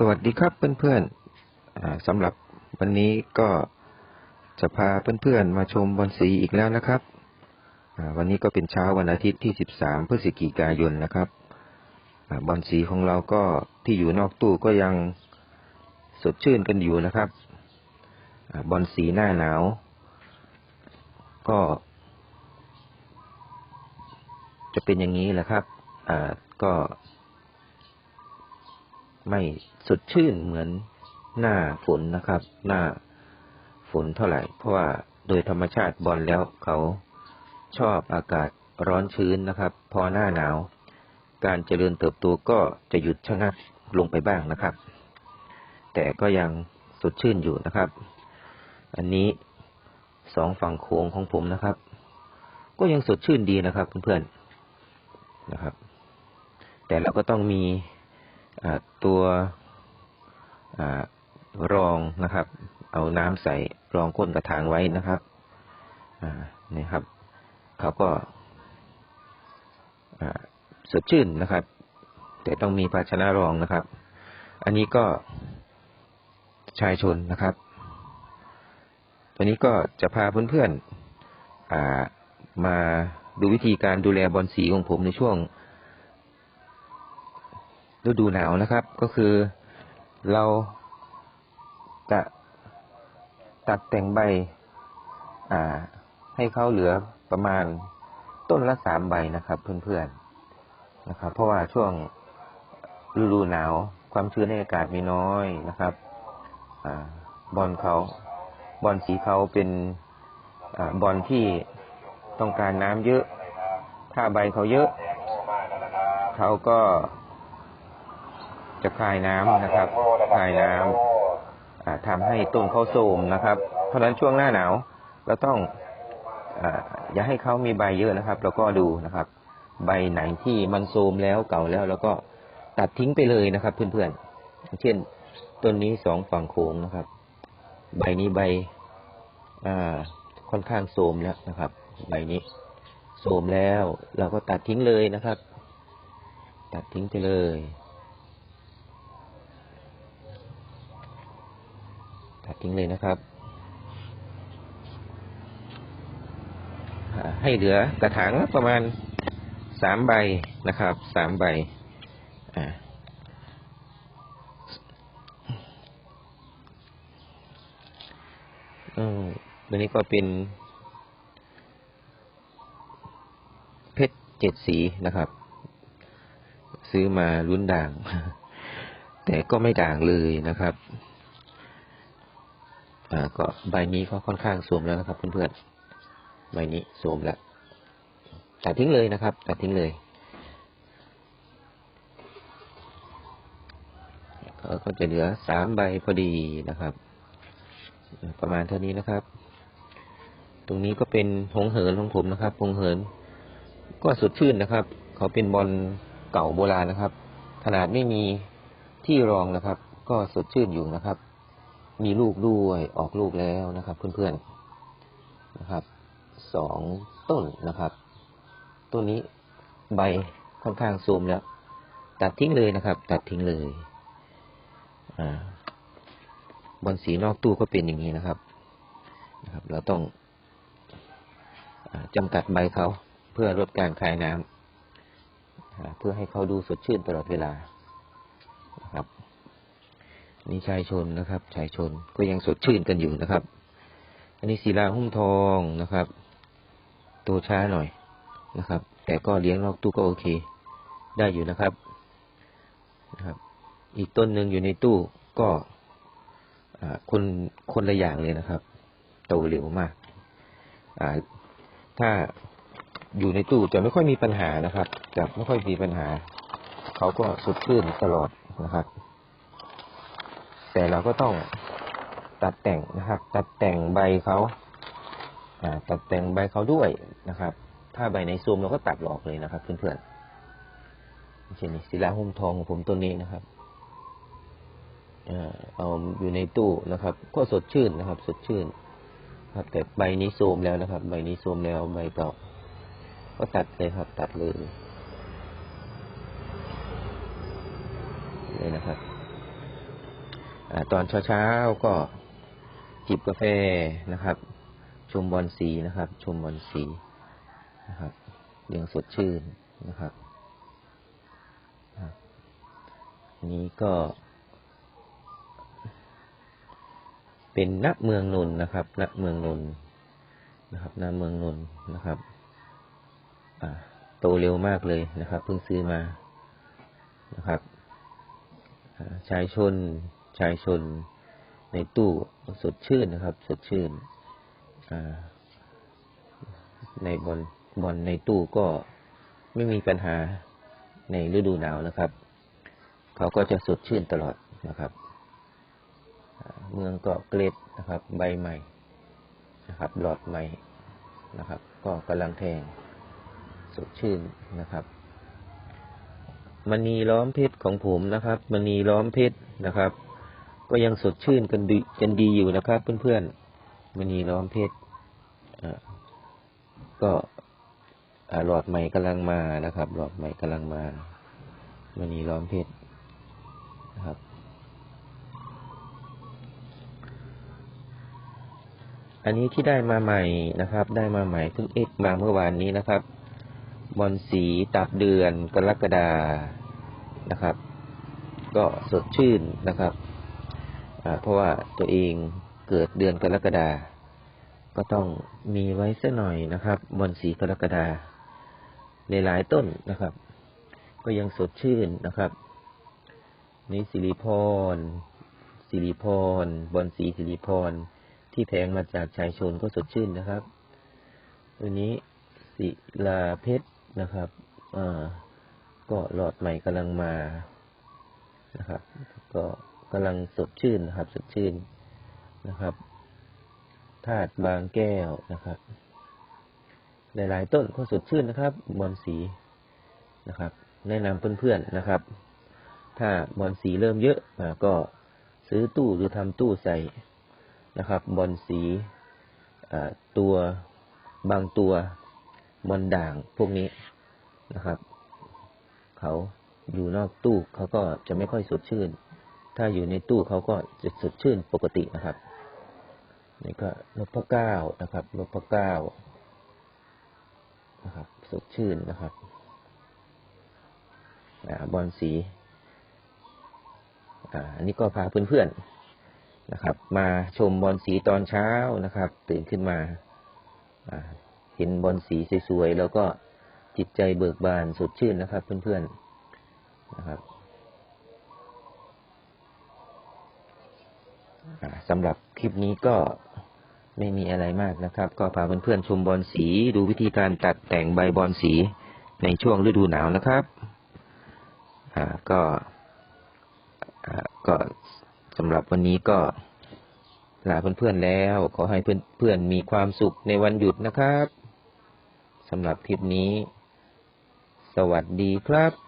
สวัสดีครับเพื่อนๆสำหรับวันนี้ก็จะพาเพื่อนๆมาชมบอลสีอีกแล้วนะครับ วันนี้ก็เป็นเช้าวันอาทิตย์ที่ 13 พฤศจิกายนนะครับอบอลสีของเราก็ที่อยู่นอกตู้ก็ยังสดชื่นกันอยู่นะครับอบอลสีหน้าหนาว ก็จะเป็นอย่างนี้แหละครับก็ ไม่สดชื่นเหมือนหน้าฝนนะครับ หน้าฝนเท่าไหร่ เพราะว่าโดยธรรมชาติบอลแล้วเขาชอบอากาศร้อนชื้นนะครับ พอหน้าหนาว การเจริญเติบโตก็จะหยุดชะงักลงไปบ้างนะครับ แต่ก็ยังสดชื่นอยู่นะครับ อันนี้สองฝั่งโค้งของผมนะครับ ก็ยังสดชื่นดีนะครับเพื่อนๆนะครับ แต่เราก็ต้องมี ตัวรองนะครับ เอาน้ำใส่รองก้นกระถางไว้นะครับนี่ครับเขาก็สดชื่นนะครับ แต่ต้องมีภาชนะรองนะครับ อันนี้ก็ชายชนนะครับตัวนี้ก็จะพาเพื่อนๆมาดูวิธีการดูแลบอลสีของผมในช่วง ฤดูหนาวนะครับ ก็คือเราจะตัดแต่งใบให้เขาเหลือประมาณต้นละสามใบนะครับเพื่อนๆนะครับ เพราะว่าช่วงฤดูหนาวความชื้นในอากาศมีน้อยนะครับอบอลเขาบอลสีเขาเป็นอบอลที่ต้องการน้ำเยอะ ถ้าใบเขาเยอะ เขาก็ จะคลายน้ำนะครับคลายน้ำทำให้ต้นเขาโทมนะครับ เพราะฉะนั้นช่วงหน้าหนาวเราต้องออย่าให้เขามีใบเยอะนะครับ แล้วก็ดูนะครับ ใบไหนที่มันโทมแล้วเก่าแล้ว แล้วก็ตัดทิ้งไปเลยนะครับ เพื่อนๆเช่นต้นนี้สองฝั่งโค้งนะครับ ใบนี้ใบค่อนข้างโทมแล้วนะครับ ใบนี้โทมแล้ว เราก็ตัดทิ้งเลยนะครับ ตัดทิ้งไปเลย ตัดทิ้งเลยนะครับให้เหลือกระถางประมาณสามใบนะครับสามใบอ่าตัวนี้ก็เป็นเพชรเจ็ดสีนะครับ ซื้อมาลุ้นด่าง แต่ก็ไม่ด่างเลยนะครับ อ่า ก็ใบนี้ก็ค่อนข้างสวมแล้วนะครับ เพื่อนๆ ใบนี้สวมแล้วตัดทิ้งเลยนะครับ ตัดทิ้งเลยก็จะเหลือสามใบพอดีนะครับ ประมาณเท่านี้นะครับ ตรงนี้ก็เป็นพงเหินของผมนะครับพงเหิน ก็สดชื่นนะครับ เขาเป็นบอลเก่าโบราณนะครับ ขนาดไม่มีที่รองนะครับ ก็สดชื่นอยู่นะครับ มีลูกด้วยออกลูกแล้วนะครับ เพื่อนๆนะครับสองต้นนะครับ ต้นนี้ใบค่อนข้างซูมแล้ว ตัดทิ้งเลยนะครับ ตัดทิ้งเลยอ่าบอลสีนอกตู้ก็เป็นอย่างนี้นะครับนะครับ เราต้องอจำกัดใบเขาเพื่อลดการคายน้ำเพื่อให้เขาดูสดชื่นตลอดเวลานะครับ นี่ชายชนนะครับ ชายชนก็ยังสดชื่นกันอยู่นะครับ อันนี้ศิลาหุ้มทองนะครับ ตัวช้าหน่อยนะครับ แต่ก็เลี้ยงนอกตู้ก็โอเค ได้อยู่นะครับนะครับ อีกต้นหนึ่งอยู่ในตู้ก็คนคนละอย่างเลยนะครับโตเร็วมากถ้าอยู่ในตู้จะไม่ค่อยมีปัญหานะครับ จะไม่ค่อยมีปัญหา เขาก็สดชื่นตลอดนะครับ แต่เราก็ต้องตัดแต่งนะครับ ตัดแต่งใบเขาตัดแต่งใบเขาด้วยนะครับ ถ้าใบในซูมเราก็ตัดหลอกเลยนะครับเพื่อนๆเช่นศิลาหุ้มทองของผมตัวนี้นะครับเอาอยู่ในตู้นะครับ ก็สดชื่นนะครับ สดชื่น ครับ แต่ใบนี้ซูมแล้วนะครับ ใบนี้ซูมแล้วใบเก่าก็ตัดเลยครับ ตัดเลยเลยนะครับ ตอนเช้าๆก็จิบกาแฟนะครับ ชมบอลสีนะครับ ชมบอลสีนะครับยังสดชื่นนะครับนี้ก็เป็นณเมืองนนนะครับณเมืองนนนะครับณเมืองนนนะครับโตเร็วมากเลยนะครับ เพิ่งซื้อมานะครับชายชน ชายชนในตู้สดชื่นนะครับ สดชื่นในบอลบอลในตู้ก็ไม่มีปัญหาในฤดูหนาวนะครับ เขาก็จะสดชื่นตลอดนะครับ เมืองเกาะเกร็ดนะครับ ใบใหม่นะครับ หลอดใหม่นะครับ ก็กำลังแทงสดชื่นนะครับมณีล้อมเพชรของผมนะครับมณีล้อมเพชรนะครับ ก็ยังสดชื่นกันดีกันดีอยู่นะครับ เพื่อนๆมณีล้อมเพชรก็หลอดใหม่กำลังมานะครับ หลอดใหม่กำลังมามณีล้อมเพชรนะครับอันนี้ที่ได้มาใหม่นะครับ ได้มาใหม่เพิ่งเอ็กมาเมื่อวานนี้นะครับ บอลสีตับเดือนกรกฎานะครับ ก็สดชื่นนะครับ เพราะว่าตัวเองเกิดเดือนกรกฎาก็ต้องมีไว้สักหน่อยนะครับ บอลสีกรกฎาในหลายต้นนะครับ ก็ยังสดชื่นนะครับ นี่สิริพรสิริพรบอลสีสิริพรที่แทงมาจากชายชนก็สดชื่นนะครับ ตัวนี้ศิลาเพชรนะครับอ่าก็หลอดใหม่กำลังมานะครับ ก็ กำลังสดชื่นนะครับสดชื่นนะครับธาตุบางแก้วนะครับหลายๆต้นก็สดชื่นนะครับ บอลสีนะครับ แนะนำเพื่อนๆนะครับ ถ้าบอลสีเริ่มเยอะก็ซื้อตู้หรือทำตู้ใส่นะครับ บอลสีตัวบางตัวบอลด่างพวกนี้นะครับ เขาอยู่นอกตู้เขาก็จะไม่ค่อยสดชื่น ถ้าอยู่ในตู้เขาก็จะสดชื่นปกตินะครับนี่ก็นพเก้านะครับนพเก้านะครับสดชื่นนะครับอบอลสีอันนี้ก็พาเพื่อนๆนะครับ มาชมบอลสีตอนเช้านะครับ ตื่นขึ้นมาเห็นบอลสีสวยๆแล้วก็จิตใจเบิกบานสดชื่นนะครับ เพื่อนๆนะครับอ่า สำหรับคลิปนี้ก็ไม่มีอะไรมากนะครับ ก็พาเพื่อนๆชมบอลสีดูวิธีการตัดแต่งใบบอลสีในช่วงฤดูหนาวนะครับ อ่าก็อ่าก็สำหรับวันนี้ก็ลาเพื่อนๆแล้ว ขอให้เพื่อนๆมีความสุขในวันหยุดนะครับสำหรับคลิปนี้ สวัสดีครับ